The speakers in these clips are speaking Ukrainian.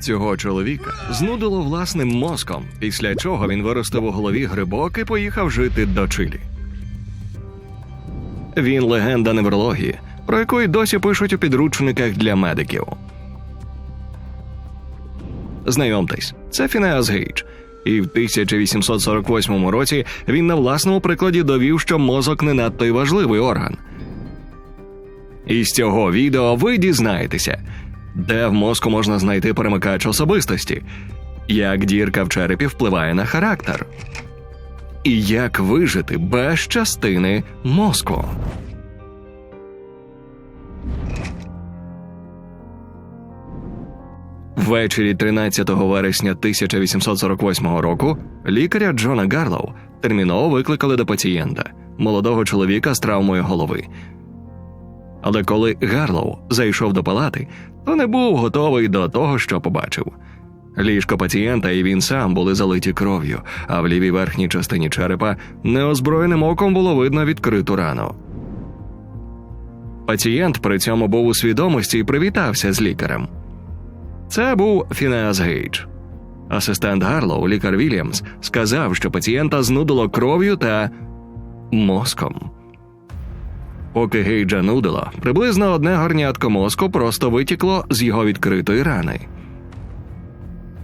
Цього чоловіка знудило власним мозком, після чого він виростив у голові грибок і поїхав жити до Чилі. Він легенда неврології, про яку й досі пишуть у підручниках для медиків. Знайомтесь, це Фінеас Гейдж. І в 1848 році він на власному прикладі довів, що мозок не надто й важливий орган. Із цього відео ви дізнаєтеся, де в мозку можна знайти перемикач особистості, як дірка в черепі впливає на характер, і як вижити без частини мозку. Ввечері 13 вересня 1848 року лікаря Джона Гарлоу терміново викликали до пацієнта, молодого чоловіка з травмою голови. Але коли Гарлоу зайшов до палати, то не був готовий до того, що побачив. Ліжко пацієнта і він сам були залиті кров'ю, а в лівій верхній частині черепа неозброєним оком було видно відкриту рану. Пацієнт при цьому був у свідомості і привітався з лікарем. Це був Фінеас Гейдж. Асистент Гарлоу, лікар Вільямс, сказав, що пацієнта знудило кров'ю та мозком. Поки Гейджа нудило, приблизно одне горнятко мозку просто витікло з його відкритої рани.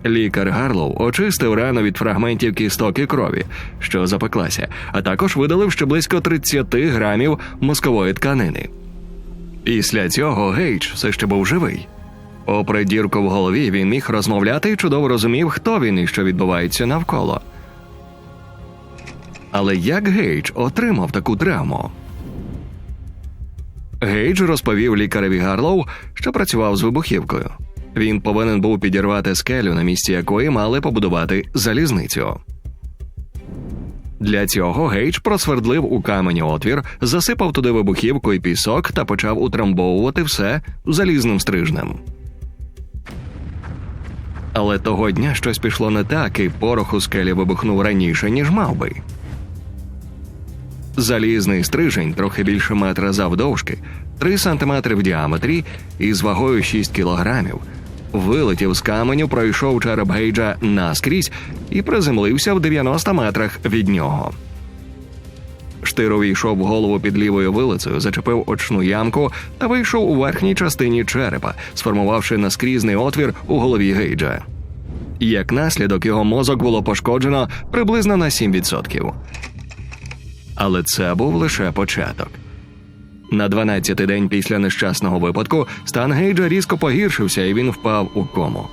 Лікар Гарлоу очистив рану від фрагментів кісток і крові, що запеклася, а також видалив ще близько 30 грамів мозкової тканини. Після цього Гейдж все ще був живий. Попри дірку в голові, він міг розмовляти і чудово розумів, хто він і що відбувається навколо. Але як Гейдж отримав таку травму? Гейдж розповів лікареві Гарлоу, що працював з вибухівкою. Він повинен був підірвати скелю, на місці якої мали побудувати залізницю. Для цього Гейдж просвердлив у камені отвір, засипав туди вибухівку і пісок та почав утрамбовувати все залізним стрижнем. Але того дня щось пішло не так, і порох у скелі вибухнув раніше, ніж мав би. Залізний стрижень, трохи більше метра завдовжки, 3 сантиметри в діаметрі і з вагою 6 кілограмів, вилетів з каменю, пройшов череп Гейджа наскрізь і приземлився в 90 метрах від нього. Штир увійшов в голову під лівою вилицею, зачепив очну ямку та вийшов у верхній частині черепа, сформувавши наскрізний отвір у голові Гейджа. Як наслідок, його мозок було пошкоджено приблизно на 7%. Але це був лише початок. На 12-й день після нещасного випадку стан Гейджа різко погіршився і він впав у кому.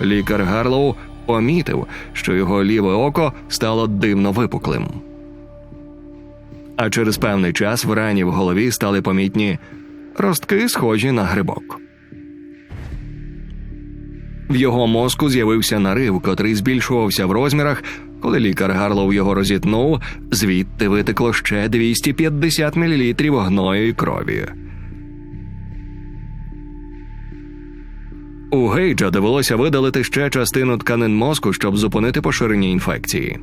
Лікар Гарлоу помітив, що його ліве око стало дивно випуклим. А через певний час в рані в голові стали помітні ростки, схожі на грибок. В його мозку з'явився нарив, котрий збільшувався в розмірах. Коли лікар Гарлоу його розітнув, звідти витекло ще 250 мл гною і крові. У Гейджа довелося видалити ще частину тканин мозку, щоб зупинити поширення інфекції.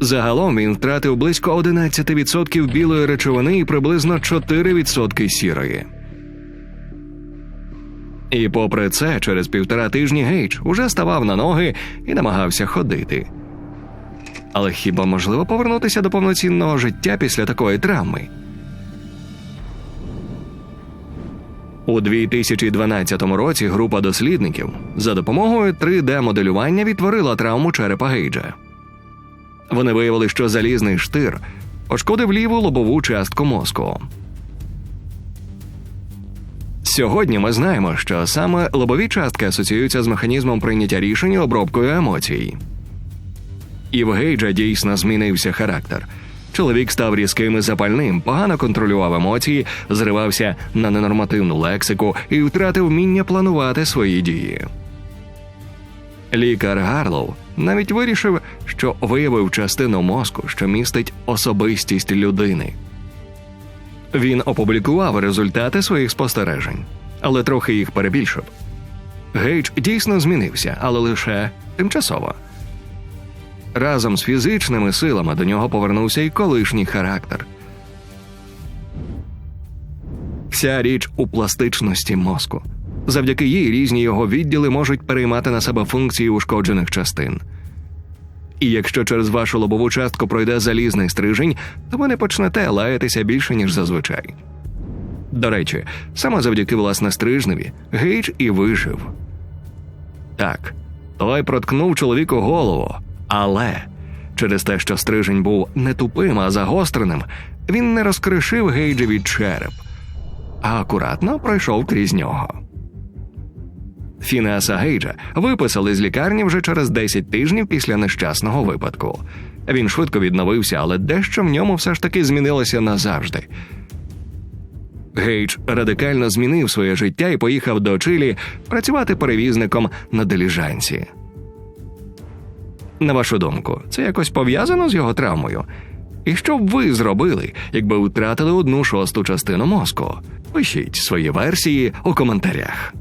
Загалом він втратив близько 11% білої речовини і приблизно 4% сірої. І попри це, через півтора тижні Гейдж уже ставав на ноги і намагався ходити. Але хіба можливо повернутися до повноцінного життя після такої травми? У 2012 році група дослідників за допомогою 3D-моделювання відтворила травму черепа Гейджа. Вони виявили, що залізний штир пошкодив ліву лобову частку мозку. Сьогодні ми знаємо, що саме лобові частки асоціюються з механізмом прийняття рішень і обробкою емоцій. І в Гейджа дійсно змінився характер. Чоловік став різким і запальним, погано контролював емоції, зривався на ненормативну лексику і втратив вміння планувати свої дії. Лікар Гарлоу навіть вирішив, що виявив частину мозку, що містить особистість людини. Він опублікував результати своїх спостережень, але трохи їх перебільшив. Гейдж дійсно змінився, але лише тимчасово. Разом з фізичними силами до нього повернувся і колишній характер. Вся річ у пластичності мозку. Завдяки їй різні його відділи можуть переймати на себе функції ушкоджених частин. І якщо через вашу лобову частку пройде залізний стрижень, то ви не почнете лаятися більше, ніж зазвичай. До речі, саме завдяки власне стрижневі Гейдж і вижив. Так, той проткнув чоловіку голову, але через те, що стрижень був не тупим, а загостреним, він не розкришив Гейджеві череп, а акуратно пройшов крізь нього. Фінеаса Гейджа виписали з лікарні вже через 10 тижнів після нещасного випадку. Він швидко відновився, але дещо в ньому все ж таки змінилося назавжди. Гейдж радикально змінив своє життя і поїхав до Чилі працювати перевізником на диліжансі. На вашу думку, це якось пов'язано з його травмою? І що б ви зробили, якби втратили одну шосту частину мозку? Пишіть свої версії у коментарях.